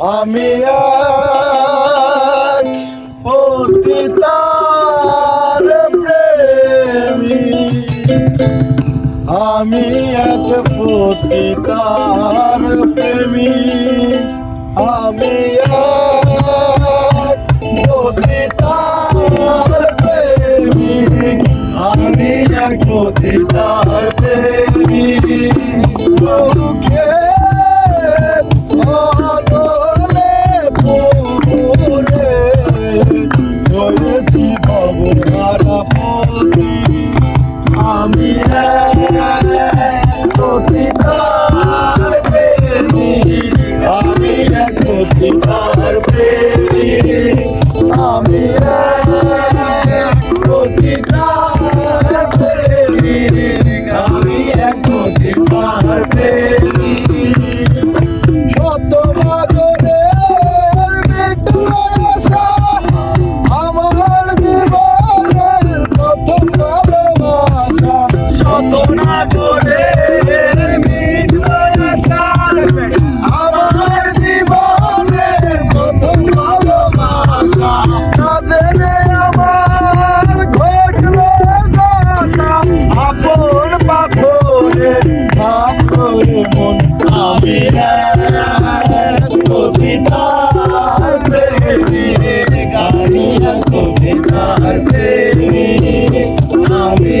আমি পতিতার প্রেমী। আমি এক পতিতার প্রেমী। আমি পতিতার প্রেমী। আমি এক পতিতার প্রেমী। না করে আমার জীবনের প্রথম ভালোবাসা। না জেনে আমার ঘটল আপন পাথরে ভাব করে মন আমি কবিতা কবিতা আমি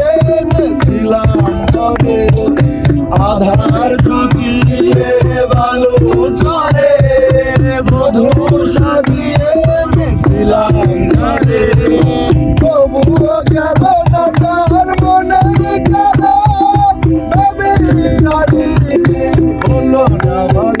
না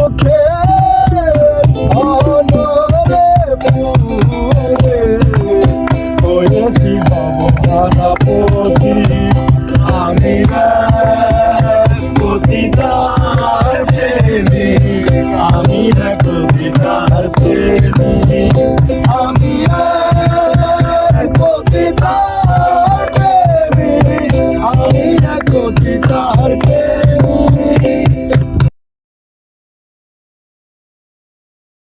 কবিতার প্রেমী আমি এক কবিতার প্রেমী। আমি কবিতার প্রেমী আমি এক কবিতার